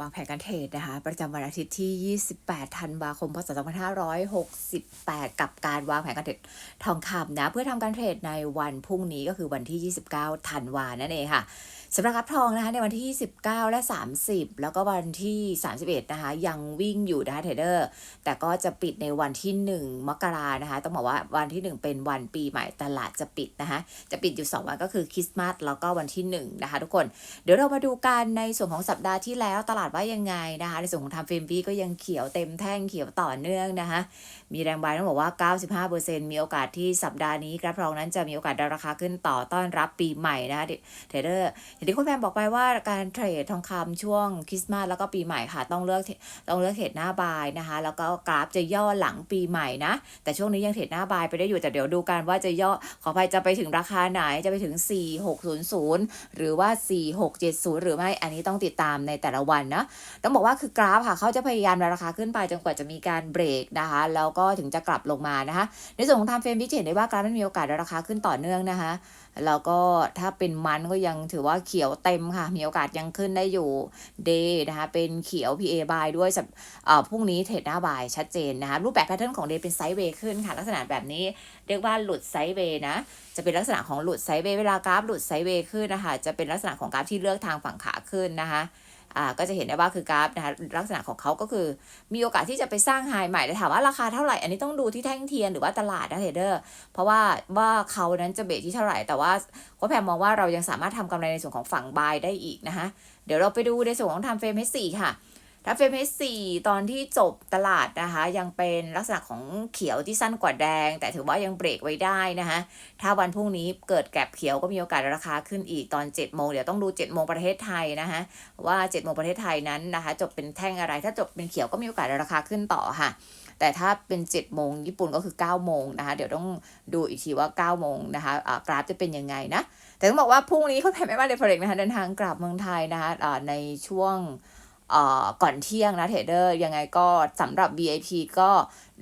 วางแผนการเทรดนะคะ ประจำวันอาทิตย์ที่ 28 ธันวาคม พศ 2568 กับการวางแผนการเทรดทองคำนะ เพื่อทำการเทรดในวันพรุ่งนี้ก็คือวันที่ 29 ธันวานั่นเองค่ะ สำหรับรับทองนะคะในวันที่29และ 30 แล้วก็วันที่ 31 นะคะ ยังวิ่งอยู่นะคะเทรดเดอร์ แต่ก็จะปิดในวันที่ 1 มกรานะคะ ต้องบอกว่าวันที่ 1 เป็นวันปีใหม่ตลาดจะปิดนะคะ จะปิดอยู่ 2 วันก็คือคริสต์มาสแล้วก็วันที่ 1 นะคะ ทุกคน เดี๋ยวเรามาดูกันในส่วนของสัปดาห์ที่แล้วตลาดว่ายังไงนะคะ ในส่วนของทำเฟรมวีก็ยังเขียวเต็มแท่งเขียวต่อเนื่องนะคะ มีแรงบายต้องบอกว่า 95%มีโอกาสที่สัปดาห์นี้กราฟรองนั้นจะมีโอกาสดราคาขึ้นต่อต้อนรับปีใหม่นะคะเทรดเดอร์อย่างที่คุณแพมบอกไปว่าการเทรดทองคำช่วงคริสต์มาสแล้วก็ปีใหม่ค่ะ ต้องเลือกต้องเลือกเทรดหน้าบายนะคะ แล้วก็กราฟจะย่อหลังปีใหม่นะ แต่ช่วงนี้ยังเทรดหน้าบายไปได้อยู่แต่เดี๋ยวดูกันว่าจะย่อขออภัยจะไปถึงราคาไหนจะไปถึง 4600 หรือว่า 4670 หรือไม่อันนี้ต้องติดตามในแต่ละวันนะต้องบอกว่าคือกราฟค่ะเขาจะพยายามราคาขึ้นไปจนกว่าจะมีการเบรกนะคะ แล้วก็ถึงจะกลับลงมานะคะ ในส่วนของทำเฟรมพิจเห็นได้ว่ากราฟมันมีโอกาสราคาขึ้นต่อเนื่องนะคะแล้วก็ถ้าเป็นมันก็ยังถือว่าขียวเต็มค่ะ มีโอกาสยังขึ้นได้อยู่เดย์นะคะ เป็นเขียว PA บายด้วยพรุ่งนี้เทรดหน้าบายชัดเจนนะคะ รูปแบบแพทเทิร์นของเดย์เป็นไซด์เวย์ขึ้นค่ะ ลักษณะแบบนี้เรียกว่าหลุดไซด์เวย์นะ จะเป็นลักษณะของหลุดไซด์เวย์เวลากราฟหลุดไซด์เวย์ขึ้นนะคะ จะเป็นลักษณะของกราฟที่เลือกทางฝั่งขาขึ้นนะคะ ก็จะเห็นได้ว่าคือกราฟนะคะลักษณะของเขาก็คือมีโอกาสที่จะไปสร้างไฮใหม่แต่ถามว่าราคาเท่าไหร่ อันนี้ต้องดูที่แท่งเทียนหรือว่าตลาดนะเทรดเดอร์ เพราะว่าว่าเขานั้นจะเบรที่เท่าไหร่ แต่ว่าโค้ชแพมมองว่าเรายังสามารถทำกำไรในส่วนของฝั่งบายได้อีกนะคะเดี๋ยวเราไปดูในส่วนของทำเฟรมเฮสี่ค่ะ ถ้าเฟรมเฮสี่ตอนที่จบตลาดนะคะ ยังเป็นลักษณะของเขียวที่สั้นกว่าแดง แต่ถือว่ายังเบรกไว้ได้นะคะถ้าวันพรุ่งนี้เกิดแกลบเขียวก็มีโอกาสราคาขึ้นอีกตอน7จ็ดโมงเดี๋ยวต้องดู7จ็ดโมงประเทศไทยนะคะว่า7จ็ดโมงประเทศไทยนั้นนะคะ จบเป็นแท่งอะไร ถ้าจบเป็นเขียวก็มีโอกาสราคาขึ้นต่อค่ะ แต่ถ้าเป็น7จ็ดโมงญี่ปุ่นก็คือ9ก้าโมงนะคะ เดี๋ยวต้องดูอีกทีว่า9ก้าโมงนะคะกราฟจะเป็นยังไงนะแต่ต้องบอกว่าพรุ่งนี้เขาแผ่ไม่ว่าเดฟเฟกนะคะเดินทางกลับเมืองไทยนะคะในช่วง ก่อนเที่ยงนะเทรดเดอร์ยังไงก็สำหรับ BAT ก็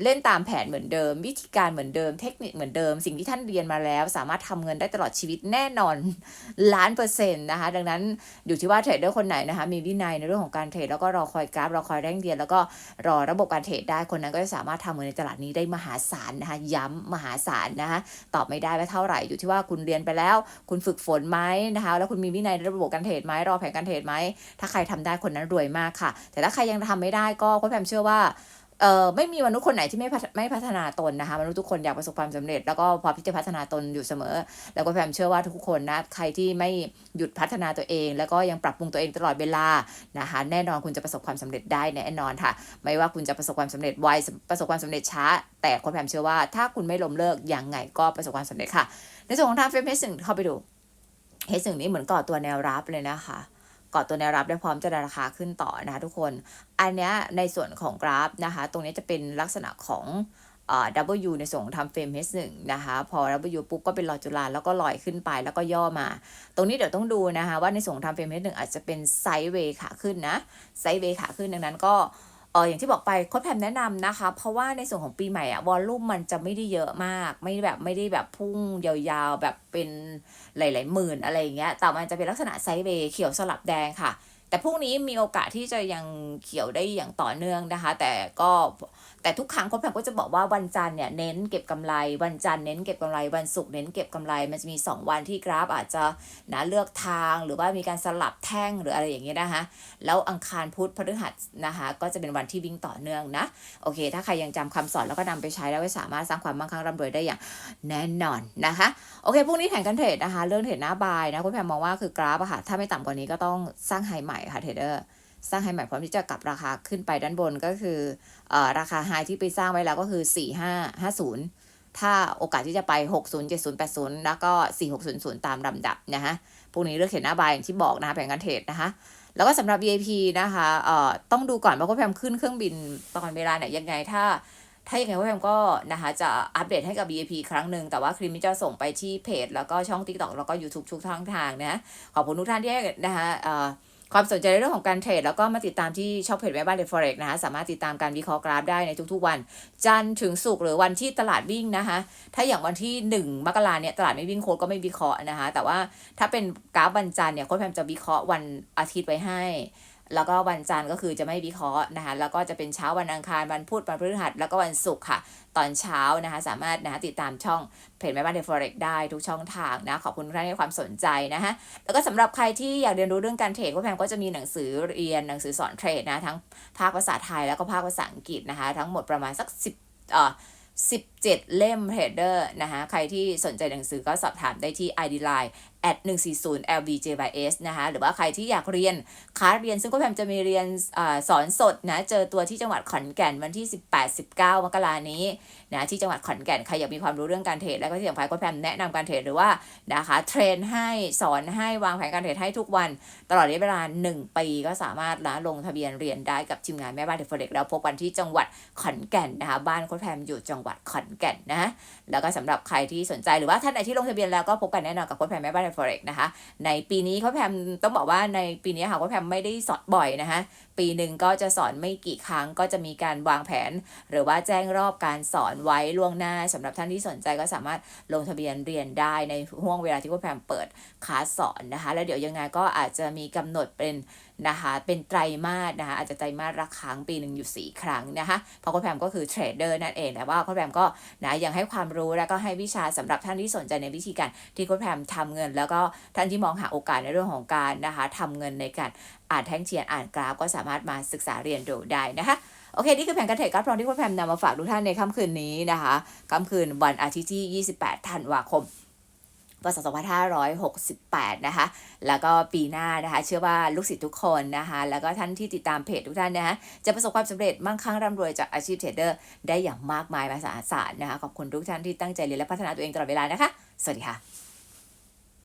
เล่นตามแผนเหมือนเดิม วิธีการเหมือนเดิม เทคนิคเหมือนเดิม สิ่งที่ท่านเรียนมาแล้ว สามารถทำเงินได้ตลอดชีวิตแน่นอนล้านเปอร์เซ็นต์นะคะ ดังนั้นอยู่ที่ว่าเทรดเดอร์คนไหนนะคะ มีวินัยในเรื่องของการเทรดแล้วก็รอคอยกราฟรอคอยแรงเรียน แล้วก็รอระบบการเทรดได้คนนั้นก็จะสามารถทำเงินในตลาดนี้ได้มหาศาลนะคะ ย้ำมหาศาลนะคะตอบไม่ได้ว่าเท่าไหร่อยู่ที่ว่าคุณเรียนไปแล้ว คุณฝึกฝนไหมนะคะ แล้วคุณมีวินัยในระบบการเทรดไหมรอแผนการเทรดไหมถ้าใครทำได้คนนั้นรวยมากค่ะ แต่ถ้าใครยังทำไม่ได้ก็คุณแพมเชื่อว่า เอ่อไม่มีมนุษย์คนไหนที่ไม่ไม่พัฒนาตนนะคะมนุษย์ทุกคนอยากประสบความสำเร็จ แล้วก็พร้อพิจารณาพัฒนาตนอยู่เสมอ แล้วก็พยายามเชื่อว่าทุกคนนะใครที่ไม่หยุดพัฒนาตัวเอง แล้วก็ยังปรับปรุงตัวเองตลอดเวลานะคะแน่นอนคุณจะประสบความสำเร็จได้แน่นอนค่ะ ไม่ว่าคุณจะประสบความสำเร็จไวประสบความสำเร็จช้า แต่คนพยายามเชื่อว่าถ้าคุณไม่ล้มเลิกย่างไงก็ประสบความสำเร็จค่ะ ในส่วนของทางเฟซบุ๊กเข้าไปดูเฮสึงนี้เหมือนก่อตัวแนวรับเลยนะคะ กาะตัวแนวรับได้พร้อมจะราคาขึ้นต่อนะคะทุกคน อันนี้ในส่วนของกราฟนะคะ ตรงนี้จะเป็นลักษณะของเอ่อ W ในส่วนของทำเฟรม H1 นะคะ พอ W ปุ๊บก็เป็นลอยจุฬาแล้วก็ลอยขึ้นไปแล้วก็ย่อมา ตรงนี้เดี๋ยวต้องดูนะคะ ว่าในส่วนของทำเฟรม H1 อาจจะเป็นไซด์เวย์ขาขึ้นนะไซด์เวย์ขาขึ้นดังนั้นก็ เอออย่างที่บอกไปโค้ดแพมแนะนำนะคะ เพราะว่าในส่วนของปีใหม่อะวอลลุ่มมันจะไม่ได้เยอะมาก ไม่แบบไม่ได้แบบพุ่งยาวๆแบบเป็นหลายๆหมื่นอะไรอย่างเงี้ยแต่มันจะเป็นลักษณะไซด์เวย์เขียวสลับแดงค่ะ แต่พรุ่งนี้มีโอกาสที่จะยังเขียวได้อย่างต่อเนื่องนะคะ แต่ก็แต่ทุกครั้งคนแพงก็จะบอกว่าวันจันทร์เนี่ยเน้นเก็บกำไรวันจันทร์เน้นเก็บกำไรวันศุกร์เน้นเก็บกำไรมันจะมี 2 วันที่กราฟอาจจะนะเลือกทางหรือว่ามีการสลับแท่งหรืออะไรอย่างเงี้ยนะคะแล้วอังคารพุธพฤหัสนะคะก็จะเป็นวันที่วิ่งต่อเนื่องนะโอเค ถ้าใครยังจำคำสอนแล้วก็นำไปใช้แล้วก็สามารถสร้างความมั่งคั่งร่ำรวยได้อย่างแน่นอนนะคะโอเคพรุ่งนี้แผนการเทรดนะคะเรื่องเทรดหน้าบายนะคุณแพมมองว่าคือกราฟอะค่ะถ้าไม่ต่ำกว่านี้ก็ต้องสร้างไฮใหม่ค่ะเทรดเดอร์สร้างให้ใหม่พร้อมที่จะกลับราคาขึ้นไปด้านบนก็คืออราคาไฮที่ไปสร้างไว้แล้วก็คือ 4550 ถ้าโอกาสที่จะไป 60 70 80 แล้วก็ 4600 ตามลำดับนะฮะพวกนี้เลือกเห็นหน้าบายอย่างที่บอกนะคะแผนการเทรดนะคะ แล้วก็สำหรับ VIP นะคะเอ่อต้องดูก่อนว่าก็แพมขึ้นเครื่องบินตอนเวลาไหนยังไงถ้าถ้าอย่างไรก็แพมก็นะคะจะอัปเดตให้กับ VIP ครั้งหนึ่งแต่ว่าคลิปนี้จะส่งไปที่เพจ แล้วก็ช่อง TikTok แล้วก็ YouTube ทุกทางทางนะ ขอบคุณทุกท่านที่นะคะเอ่อ ความสนใจในเรื่องของการเทรดแล้วก็มาติดตามที่ช่องเพจแม่บ้านเดฟอเร็กนะคะสามารถติดตามการวิเคราะห์กราฟได้ในทุกๆวัน จันทร์ถึงศุกร์หรือวันที่ตลาดวิ่งนะคะ ถ้าอย่างวันที่ 1 มกราเนี่ยตลาดไม่วิ่งโค้ดก็ไม่วิเคราะห์นะคะ แต่ว่าถ้าเป็นกราฟวันจันทร์เนี่ยโค้ดแพมจะวิเคราะห์วันอาทิตย์ไว้ให้ แล้วก็วันจันทร์ก็คือจะไม่วิเคราะห์นะคะแล้วก็จะเป็นเช้าวันอังคารวันพุธวันพฤหัสแล้วก็วันศุกร์ค่ะ ตอนเช้านะคะสามารถนะคะติดตามช่องเพจแม่บ้านเดฟอเร็กได้ทุกช่องทางนะขอบคุณทุกท่านให้ความสนใจนะคะแล้วก็สำหรับใครที่อยากเรียนรู้เรื่องการเทรดก็แพมก็จะมีหนังสือเรียนหนังสือสอนเทรดนะทั้งภาคภาษาไทยแล้วก็ภาคภาษาอังกฤษนะคะทั้งหมดประมาณสัก10เอ่อ 7 เล่มเทรดเดอร์นะคะใครที่สนใจหนังสือก็สอบถามได้ที่ ID Line at 140 lbjs นะคะหรือว่าใครที่อยากเรียนคลาสเรียนซึ่งก็แพมจะมีเรียนอสอนสดนะ เจอตัวที่จังหวัดขอนแก่นวันที่ 18-19 มกรานี้นะที่จังหวัดขอนแก่น ใครอยากมีความรู้เรื่องการเทรดแล้วก็ที่สำคัญก็แพมแนะนำการเทรดหรือว่านะคะเทรนให้สอนให้วางแผนการเทรดให้ทุกวัน ตลอดระยะเวลา 1 ปีก็สามารถนะลงทะเบียนเรียนได้กับทีมงานแม่บ้านเดฟเฟเร็กแล้วพบกันที่จังหวัดขอนแก่นนะคะบ้านโค้ชแพมอยู่จังหวัดขอนแก่นนะแล้วก็สำหรับใครที่สนใจหรือว่าท่านไหนที่ลงทะเบียนแล้วก็พบกันแน่นอนกับโค้ชแพมแม่บ้านเดฟเฟอเร็กนะคะ ในปีนี้โค้ชแพมต้องบอกว่าในปีนี้ค่ะโค้ชแพมไม่ได้สอนบ่อยนะคะ ปีหนึ่งก็จะสอนไม่กี่ครั้งก็จะมีการวางแผน หรือว่าแจ้งรอบการสอนไว้ล่วงหน้าสำหรับท่านที่สนใจก็สามารถลงทะเบียนเรียนได้ในห่วงเวลาที่โค้ชแพมเปิดคลาสสอนนะคะ แล้วเดี๋ยวยังไงก็อาจจะมีกำหนดเป็น นะคะ เป็นไตรมาสนะคะ อาจจะไตรมาสละครั้งปีหนึ่งอยู่ 4 ครั้งนะคะ เพราะโค้ชแพมก็คือเทรดเดอร์นั่นเอง แต่ว่าโค้ชแพมก็นะยังให้ความรู้แล้วก็ให้วิชาสำหรับท่านที่สนใจในวิธีการที่โค้ชแพมทำเงิน แล้วก็ท่านที่มองหาโอกาสในเรื่องของการนะคะทำเงินในการอ่านแท่งเทียนอ่านกราฟก็สามารถมาศึกษาเรียนรู้ได้นะคะโอเค นี่คือแผนการเทรดการพร้อมที่ค้ชแพมนำมาฝากทุกท่านในค่ำคืนนี้นะคะ ค่ำคืนวันอาทิตย์ที่ 28 ธันวาคม พศ2568 นะคะ แล้วก็ปีหน้านะคะ เชื่อว่าลูกศิษย์ทุกคนนะคะ แล้วก็ท่านที่ติดตามเพจทุกท่านนะคะจะประสบความสำเร็จมั่งคั่งร่ำรวยจากอาชีพเทรดเดอร์ได้อย่างมากมายมหาศาลนะคะ ขอบคุณทุกท่านที่ตั้งใจเรียนและพัฒนาตัวเองตลอดเวลานะคะ สวัสดีค่ะ